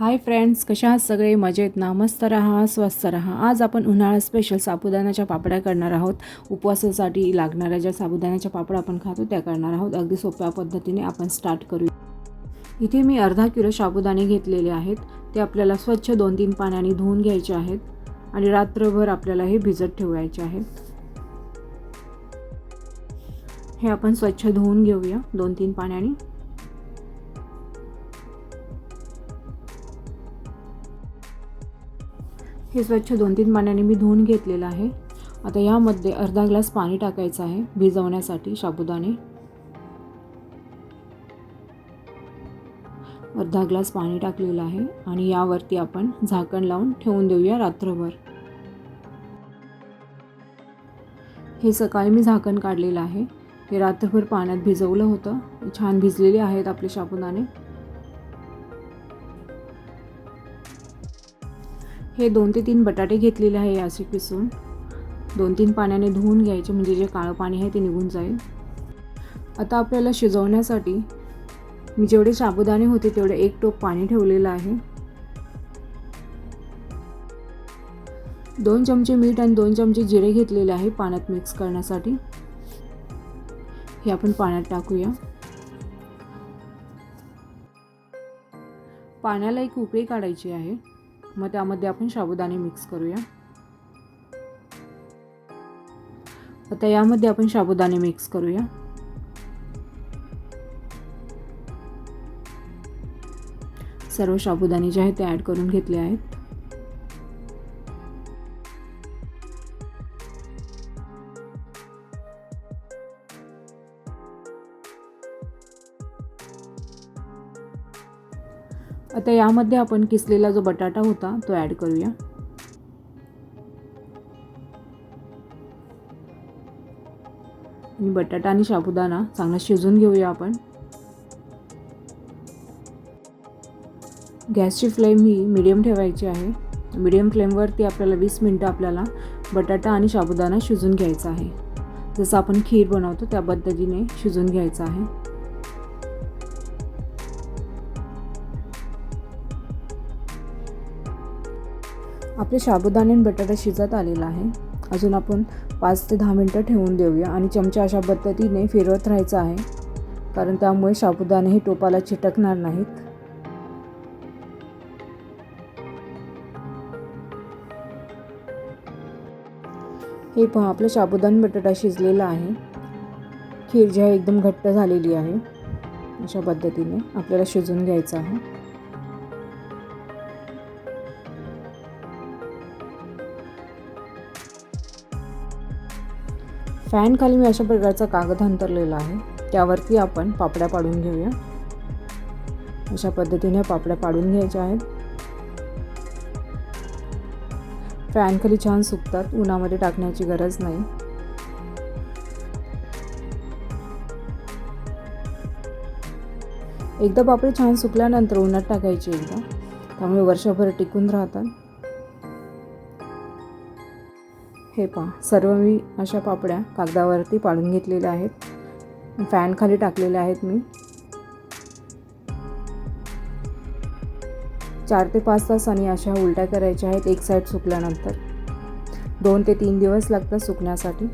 Hi friends कशा आहात सगळे? मजेत. ना मस्त राहा स्वस्त राहा. आज आपण उन्हाळा स्पेशल साबुदाण्याच्या पापड्या करणार आहोत. उपवासासाठी लागणाऱ्या ज्या साबुदाण्याच्या पापड्या आपण खातो त्या करणार आहोत. अगदी सोप्या पद्धतीने आपण स्टार्ट करूया. इथे मी अर्धा किलो साबुदाणे घेतलेले आहेत. ते आपल्याला स्वच्छ दोन तीन पाण्याने धुवून घ्यायचे आहेत. आणि रात्रभर आपल्याला हे भिजत ठेवायचे आहेत. हे आपण स्वच्छ धुवून घेऊया दोन तीन पाण्याने. हे स्वच्छ दोन तीन पाण्याने मी धुवून घेतलेलं आहे. आता यामध्ये अर्धा ग्लास पाणी टाकायचं आहे भिजवण्यासाठी साबुदाणे अर्धा ग्लास पाणी टाकलेलं आहे आणि यावरती आपण झाकण लावून ठेवून देऊया रात्रभर. हे सकाळी मी झाकण काढलेलं आहे. हे रात्रभर पाण्यात भिजवलं होतं. छान भिजलेले आहेत आपले साबुदाणे हे दोन ते तीन बटाटे घेतलेले आहे असे पिसून दोन तीन पाण्याने धुवून घ्यायचे म्हणजे जे काळं पाणी आहे ते निघून जाईल. आता आपल्याला शिजवण्यासाठी मी जेवढे साबुदाणे होते तेवढे एक टोप पाणी ठेवलेलं आहे. दोन चमचे मीठ आणि दोन चमचे जिरे घेतलेले आहे पाण्यात मिक्स करण्यासाठी. हे आपण पाण्यात टाकूया. पाण्याला एक उकळी काढायची आहे. मग त्यामध्ये आपण साबुदाणे मिक्स करूया. आता यामध्ये आपण साबुदाणे मिक्स करूया. सर्व साबुदाणे जे आहेत ते ॲड करून घेतले आहेत. आता यामध्ये आपण किसलेला जो बटाटा होता तो ॲड करूया. आणि बटाटा आणि साबुदाणा चांगला शिजून घेऊया आपण. गॅसची फ्लेम ही मिडियम ठेवायची आहे. मिडियम फ्लेमवरती आपल्याला वीस मिनटं आपल्याला बटाटा आणि साबुदाणा शिजून घ्यायचा आहे. जसं आपण खीर बनवतो त्या पद्धतीने शिजून घ्यायचं आहे. आपले साबुदाणे बटाटा शिजत आलेला आहे. अजून आपण पाच ते दहा मिनटं ठेवून देऊया आणि चमचा अशा पद्धतीने फिरवत राहायचं आहे. कारण त्यामुळे साबुदाणे हे टोपाला चिटकणार नाहीत. हे पहा आपलं साबुदाणा बटाटा शिजलेला आहे. खीर जी आहे एकदम घट्ट झालेली आहे. अशा पद्धतीने आपल्याला शिजून घ्यायचं आहे. फॅन खाली मी अशा प्रकारचा कागद अंतरलेला आहे. त्यावरती आपण पापड्या पाडून घेऊया. अशा पद्धतीने पापड्या पाडून घ्यायच्या आहेत. फॅन खाली छान सुकतात. उन्हामध्ये टाकण्याची गरज नाही. एकदा पापडी छान सुकल्यानंतर उन्हात टाकायची एकदा. त्यामुळे वर्षभर टिकून राहतात. हे पहा सर्व मी अशा पापड्या कागदावरती पाडून घेतलेल्या आहेत. फॅन खाली टाकलेल्या आहेत मी. चार ते पाच तासांनी अशा उलट्या करायच्या आहेत एक साईड सुकल्यानंतर. दोन ते तीन दिवस लागतात सुकण्यासाठी.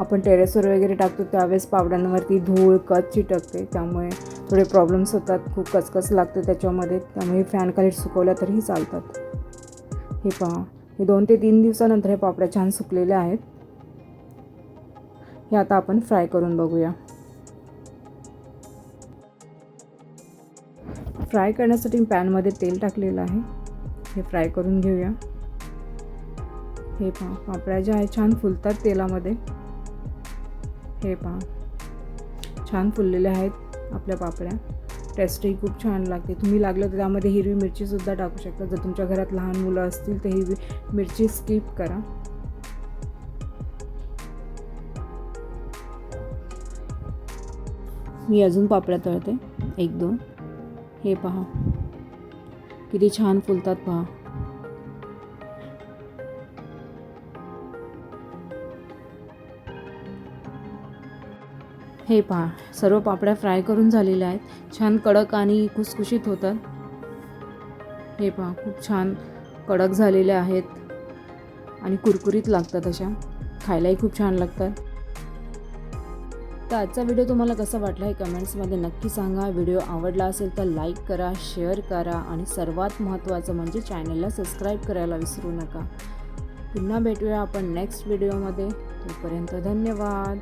आपण टेरेसवर वगैरे टाकतो त्यावेळेस पावड्यांवरती धूळ कच चिटकते. त्यामुळे थोडे प्रॉब्लेम्स होतात खूप कचकच लागते त्याच्यामध्ये. त्यामुळे फॅन खाली सुकवल्या तरीही चालतात. हे पहा हे दोन ते तीन दिवसानंतर हे पापड्या छान सुकलेल्या आहेत. हे आता आपण फ्राय करून बघूया. फ्राय करण्यासाठी पॅनमध्ये तेल टाकलेलं आहे. हे फ्राय करून घेऊया. हे पहा पापड्या ज्या आहेत छान फुलतात तेलामध्ये. हे पहा. छान फुललेले आहेत आपल्या पापड्या. टेस्टही खूप छान लागते. तुम्ही लागलं तर त्यामध्ये हिरवी मिरचीसुद्धा टाकू शकता. जर तुमच्या घरात लहान मुलं असतील तर हिरवी मिरची स्किप करा. मी अजून पापड्या तळते. एक दोन. हे पहा. किती छान फुलतात पहा. हे पहा सर्व पापड्या फ्राय करून झालेल्या आहेत. छान कडक आणि खुसखुशीत होतात. हे पहा खूप छान कडक झालेल्या आहेत. आणि कुरकुरीत लागतात अशा. खायलाही खूप छान लागतात. तर आजचा व्हिडिओ तुम्हाला कसा वाटला हे कमेंट्समध्ये नक्की सांगा. व्हिडिओ आवडला असेल तर लाईक करा शेअर करा आणि सर्वात महत्त्वाचं म्हणजे चॅनलला सबस्क्राईब करायला विसरू नका. पुन्हा भेटूया आपण नेक्स्ट व्हिडिओमध्ये. तोपर्यंत धन्यवाद.